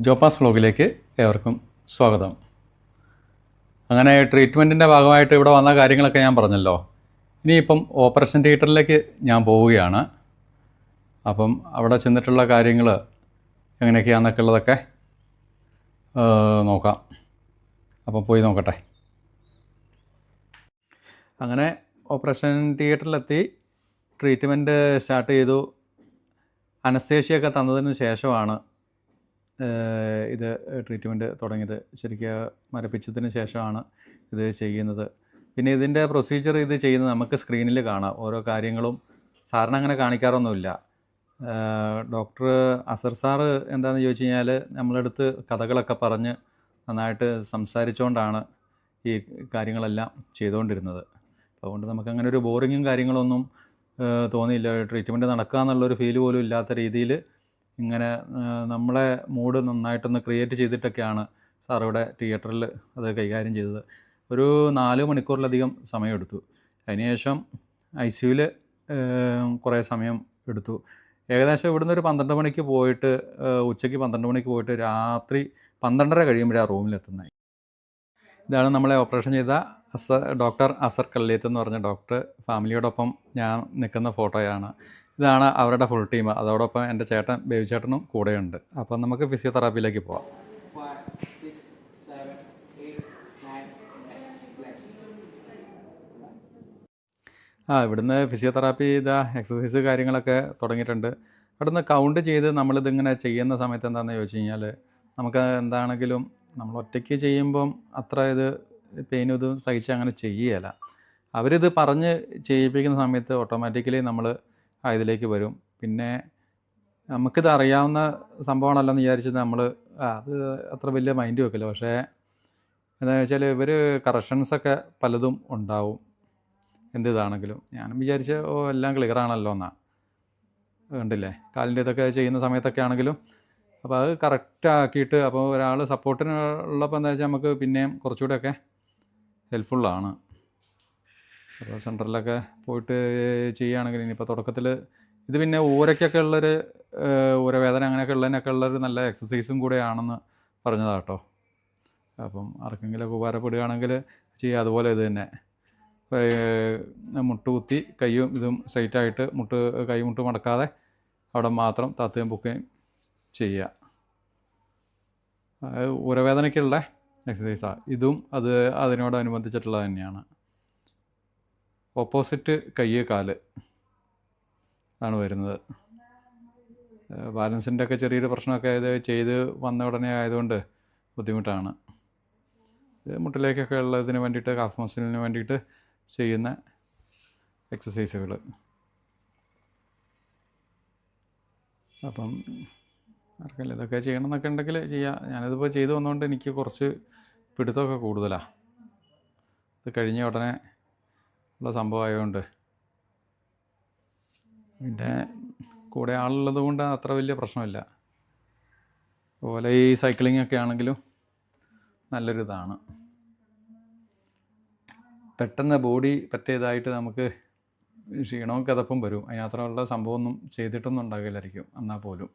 ജോപ്പാസ് വ്ലോഗിലേക്ക് ഏവർക്കും സ്വാഗതം. അങ്ങനെ ട്രീറ്റ്മെന്റിന്റെ ഭാഗമായിട്ട് ഇവിടെ വന്ന കാര്യങ്ങളൊക്കെ ഞാൻ പറഞ്ഞല്ലോ. ഇനിയിപ്പം ഓപ്പറേഷൻ തിയേറ്ററിലേക്ക് ഞാൻ പോവുകയാണ്. അപ്പം അവിടെ ചെന്നിട്ടുള്ള കാര്യങ്ങൾ എങ്ങനെയൊക്കെയാണെന്നൊക്കെ ഉള്ളതൊക്കെ നോക്കാം. അപ്പം പോയി നോക്കട്ടെ. അങ്ങനെ ഓപ്പറേഷൻ തിയേറ്ററിലെത്തി ട്രീറ്റ്മെന്റ് സ്റ്റാർട്ട് ചെയ്തു. അനസ്തേഷ്യയൊക്കെ തന്നതിന് ശേഷമാണ് ഇത് ട്രീറ്റ്മെന്റ് തുടങ്ങിയത് ശരിക്കും മരപ്പിച്ചതിന് ശേഷമാണ് ഇത് ചെയ്യുന്നത്. പിന്നെ ഇതിന്റെ പ്രൊസീജിയർ ഇത് ചെയ്യുന്നത് നമുക്ക് സ്ക്രീനിൽ കാണാം. ഓരോ കാര്യങ്ങളും സാറിന് അങ്ങനെ കാണിക്കാറൊന്നുമില്ല. ഡോക്ടർ അസർ സാറ് എന്താണെന്ന് ചോദിച്ചു കഴിഞ്ഞാൽ നമ്മളടുത്ത് കഥകളൊക്കെ പറഞ്ഞ് നന്നായിട്ട് സംസാരിച്ചുകൊണ്ടാണ് ഈ കാര്യങ്ങളെല്ലാം ചെയ്തുകൊണ്ടിരുന്നത്. അതുകൊണ്ട് നമുക്ക് അങ്ങനെ ഒരു ബോറിങ്ങും കാര്യങ്ങളൊന്നും തോന്നിയില്ല. ട്രീറ്റ്മെന്റ് നടക്കുക എന്നുള്ളൊരു ഫീൽ പോലും ഇല്ലാത്ത രീതിയിൽ ഇങ്ങനെ നമ്മളെ മൂഡ് നന്നായിട്ടൊന്ന് ക്രിയേറ്റ് ചെയ്തിട്ടൊക്കെയാണ് സാർ ഇവിടെ തിയേറ്ററിൽ അത് കൈകാര്യം ചെയ്തത്. ഒരു നാല് മണിക്കൂറിലധികം സമയമെടുത്തു. അതിനുശേഷം ഐ സിയുവിൽ കുറേ സമയം എടുത്തു. ഏകദേശം ഇവിടുന്ന് ഒരു പന്ത്രണ്ട് മണിക്ക് പോയിട്ട് ഉച്ചയ്ക്ക് പന്ത്രണ്ട് മണിക്ക് പോയിട്ട് രാത്രി പന്ത്രണ്ടര കഴിയുമ്പോഴാണ് റൂമിലെത്തുന്നത് ഇതാണ് നമ്മളെ ഓപ്പറേഷൻ ചെയ്ത അസർ ഡോക്ടർ അസർ കല്ലേത്ത് എന്ന് പറഞ്ഞ ഡോക്ടർ. ഫാമിലിയോടൊപ്പം ഞാൻ നിൽക്കുന്ന ഫോട്ടോയാണ്. ഇതാണ് അവരുടെ ഫുൾ ടീം അതോടൊപ്പം എന്റെ ചേട്ടൻ ബേബി ചേട്ടനും കൂടെയുണ്ട്. അപ്പം നമുക്ക് ഫിസിയോതെറാപ്പിയിലേക്ക് പോവാം. ആ ഇവിടുന്ന് ഫിസിയോതെറാപ്പി ഇതാ എക്സസൈസ് കാര്യങ്ങളൊക്കെ തുടങ്ങിയിട്ടുണ്ട്. അവിടുന്ന് കൗണ്ട് ചെയ്ത് നമ്മളിതിങ്ങനെ ചെയ്യുന്ന സമയത്ത് എന്താണെന്ന് ചോദിച്ചു കഴിഞ്ഞാൽ നമുക്ക് എന്താണെങ്കിലും നമ്മൾ ഒറ്റയ്ക്ക് ചെയ്യുമ്പം അത്ര ഇത് പെയിനും ഇതും സഹിച്ച് അങ്ങനെ ചെയ്യുകയില്ല അവരിത് പറഞ്ഞ് ചെയ്യിപ്പിക്കുന്ന സമയത്ത് ഓട്ടോമാറ്റിക്കലി നമ്മൾ ആ ഇതിലേക്ക് വരും. പിന്നെ നമുക്കിത് അറിയാവുന്ന സംഭവമാണല്ലോ എന്ന് വിചാരിച്ചത് നമ്മൾ അത് അത്ര വലിയ മൈൻഡ് വെക്കില്ല പക്ഷേ എന്താണെന്ന് വെച്ചാൽ ഇവർ കറക്ഷൻസൊക്കെ പലതും ഉണ്ടാവും. എന്ത് ഇതാണെങ്കിലും. ഞാനും വിചാരിച്ച ഓ എല്ലാം ക്ലിയർ ആണല്ലോ എന്നാ. കണ്ടില്ലേ? കാലിന്റെ ഇതൊക്കെ ചെയ്യുന്ന സമയത്തൊക്കെ ആണെങ്കിലും. അപ്പോൾ അത് കറക്റ്റ് ആക്കിയിട്ട് അപ്പോൾ ഒരാൾ സപ്പോർട്ടിന് ഉള്ളപ്പോൾ എന്താ വെച്ചാൽ നമുക്ക് പിന്നെയും കുറച്ചുകൂടെയൊക്കെ ഹെൽപ്ഫുള്ളാണ് അപ്പോൾ സെന്ററിലൊക്കെ പോയിട്ട് ചെയ്യുകയാണെങ്കിൽ ഇനിയിപ്പോൾ തുടക്കത്തിൽ ഇത് പിന്നെ ഊരയ്ക്കൊക്കെ ഉള്ളൊരു ഊര ഊരവേദന അങ്ങനെയൊക്കെ ഉള്ളതിനൊക്കെ ഉള്ളൊരു നല്ല എക്സസൈസും കൂടെയാണെന്ന് പറഞ്ഞതാണ് കേട്ടോ. അപ്പം ആർക്കെങ്കിലുമൊക്കെ ഉപകാരപ്പെടുകയാണെങ്കിൽ ചെയ്യുക. അതുപോലെ ഇത് തന്നെ. മുട്ട് കുത്തി കൈയും ഇതും സ്ട്രൈറ്റ് ആയിട്ട് മുട്ട് കൈ മുട്ട് മടക്കാതെ അവിടെ മാത്രം താത്തുകയും പൊക്കുകയും ചെയ്യുക. ഉരവേദനയ്ക്കുള്ള എക്സസൈസാണ് ഇതും അത് അതിനോടനുബന്ധിച്ചിട്ടുള്ളത് തന്നെയാണ്. ഓപ്പോസിറ്റ് കൈ കാൽ ആണ് വരുന്നത്. ബാലൻസിന്റെ ഒക്കെ ചെറിയൊരു പ്രശ്നമൊക്കെ ആയത് ചെയ്ത് വന്ന ഉടനെ ആയതുകൊണ്ട് ബുദ്ധിമുട്ടാണ്. ഇത് മുട്ടിലേക്കൊക്കെ ഉള്ളതിന് വേണ്ടിയിട്ട് കാഫ് മസിലിന് വേണ്ടിയിട്ട് ചെയ്യുന്ന എക്സസൈസുകൾ. അപ്പം ആർക്കല്ല ഇതൊക്കെ ചെയ്യണം എന്നൊക്കെ ഉണ്ടെങ്കിൽ ചെയ്യാം. ഞാനിതിപ്പോൾ ചെയ്തു വന്നതുകൊണ്ട് എനിക്ക് കുറച്ച് പിടുത്തമൊക്കെ കൂടുതലാണ്. ഇത് കഴിഞ്ഞ ഉടനെ ഉള്ള സംഭവമായതുകൊണ്ട് പിന്നെ കൂടെ ആളുള്ളത് കൊണ്ട് അത്ര വലിയ പ്രശ്നമില്ല അതുപോലെ ഈ സൈക്ലിംഗ് ഒക്കെ ആണെങ്കിലും നല്ലൊരിതാണ് പെട്ടെന്ന് ബോഡി പറ്റിയതായിട്ട് നമുക്ക് ക്ഷീണവും കിതപ്പും വരും. അതിനത്രയുള്ള സംഭവമൊന്നും ചെയ്തിട്ടൊന്നും ഉണ്ടാകില്ലായിരിക്കും. എന്നാൽ പോലും.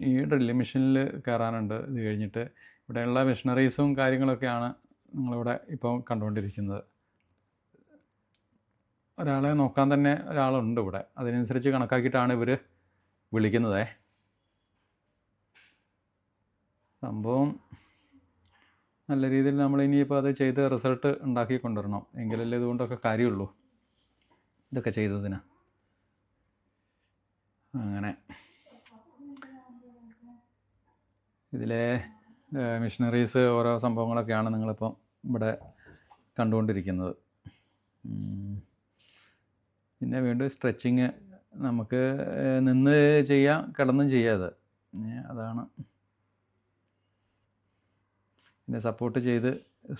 ഈ ഡ്രില്ല് മെഷീനിൽ കയറാനുണ്ട്. ഇത് കഴിഞ്ഞിട്ട് ഇവിടെയുള്ള മെഷീനറീസും കാര്യങ്ങളൊക്കെയാണ് നിങ്ങളിവിടെ ഇപ്പം കണ്ടുകൊണ്ടിരിക്കുന്നത്. ഒരാളെ നോക്കാൻ തന്നെ ഒരാളുണ്ട് ഇവിടെ. അതിനനുസരിച്ച് കണക്കാക്കിയിട്ടാണ് ഇവർ വിളിക്കുന്നതേ. സംഭവം നല്ല രീതിയിൽ നമ്മൾ ഇനിയിപ്പോൾ അത് ചെയ്ത് റിസൾട്ട് ഉണ്ടാക്കി കൊണ്ടുവരണം. എങ്കിലല്ലേ ഇതുകൊണ്ടൊക്കെ കാര്യമുള്ളൂ. ഇതൊക്കെ ചെയ്തതിന്. അങ്ങനെ. ഇതിലെ മിഷനറീസ് ഓരോ സംഭവങ്ങളൊക്കെയാണ് നിങ്ങളിപ്പം ഇവിടെ കണ്ടുകൊണ്ടിരിക്കുന്നത്. പിന്നെ വീണ്ടും സ്ട്രെച്ചിങ് നമുക്ക് നിന്ന് ചെയ്യാം കിടന്നും ചെയ്യാതെ അതാണ്. പിന്നെ സപ്പോർട്ട് ചെയ്ത്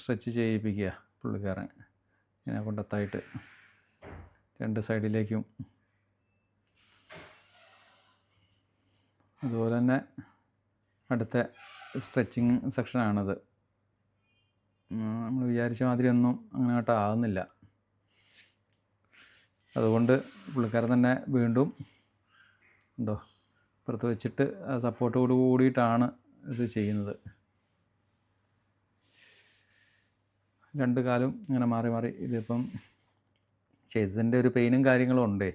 സ്ട്രെച്ച് ചെയ്യിപ്പിക്കുക പുള്ളിക്കാരൻ. ഇതിനെ കൊണ്ടെത്തായിട്ട്. രണ്ട് സൈഡിലേക്കും അതുപോലെ തന്നെ അടുത്ത സ്ട്രെച്ചിങ് സെക്ഷനാണത് നമ്മൾ വിചാരിച്ച മാതിരി ഒന്നും അങ്ങനെ ആകുന്നില്ല അതുകൊണ്ട് പുള്ളിക്കാരൻ തന്നെ വീണ്ടും ഉണ്ടോ പുറത്ത് വെച്ചിട്ട് സപ്പോർട്ടോട് കൂടിയിട്ടാണ് ഇത് ചെയ്യുന്നത്. രണ്ട് കാലും ഇങ്ങനെ മാറി മാറി ഇതിപ്പം ചെയ്തതിന്റെ ഒരു പെയിനും കാര്യങ്ങളും ഉണ്ടേ.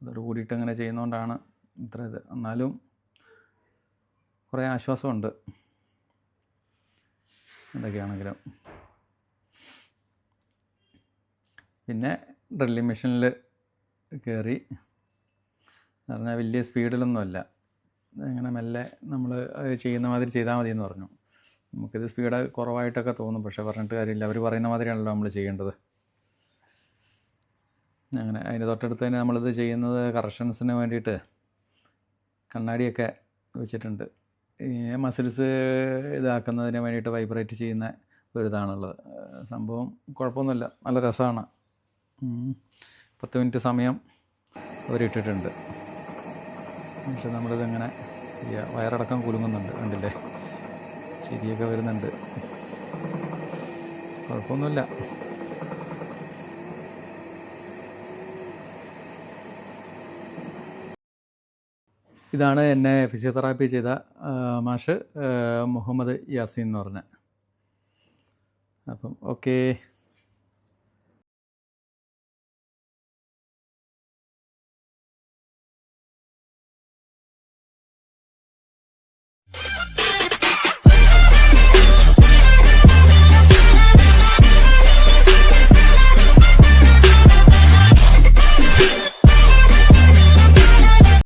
അതോട് കൂടിയിട്ട് അങ്ങനെ ചെയ്യുന്നതുകൊണ്ടാണ് ഇത്ര ഇത്. എന്നാലും കുറേ ആശ്വാസമുണ്ട്. എന്തൊക്കെയാണെങ്കിലും. പിന്നെ ഡ്രില്ലിംഗ് മെഷീനിൽ കയറി. എന്ന് പറഞ്ഞാൽ വലിയ സ്പീഡിലൊന്നുമല്ല ഇങ്ങനെ മെല്ലെ നമ്മൾ ചെയ്യുന്ന മാതിരി ചെയ്താൽ മതി എന്ന് പറഞ്ഞു. നമുക്കിത് സ്പീഡ് കുറവായിട്ടൊക്കെ തോന്നും. പക്ഷേ പറഞ്ഞിട്ട് കാര്യമില്ല. അവർ പറയുന്ന മാതിരിയാണല്ലോ നമ്മൾ ചെയ്യേണ്ടത്. അങ്ങനെ അതിന്റെ തൊട്ടടുത്ത് തന്നെ നമ്മളിത് ചെയ്യുന്നത് കറക്ഷൻസിന് വേണ്ടിയിട്ട് കണ്ണാടിയൊക്കെ വെച്ചിട്ടുണ്ട്. ഈ മസിൽസ് ഇതാക്കുന്നതിന് വേണ്ടിയിട്ട് വൈബ്രേറ്റ് ചെയ്യുന്ന ഒരു ഇതാണുള്ളത് സംഭവം കുഴപ്പമൊന്നുമില്ല. നല്ല രസമാണ്. പത്ത് മിനിറ്റ് സമയം അവരിട്ടിട്ടുണ്ട്. എന്നിട്ട് നമ്മളിതിങ്ങനെ വയറടക്കം കുലുങ്ങുന്നുണ്ട് കണ്ടില്ലേ? ചിരിയൊക്കെ വരുന്നുണ്ട്. കുഴപ്പമൊന്നുമില്ല. ഇതാണ് എന്നെ ഫിസിയോതെറാപ്പി ചെയ്ത മാഷ് മുഹമ്മദ് യാസീൻ എന്ന് പറഞ്ഞ. അപ്പം ഓക്കേ.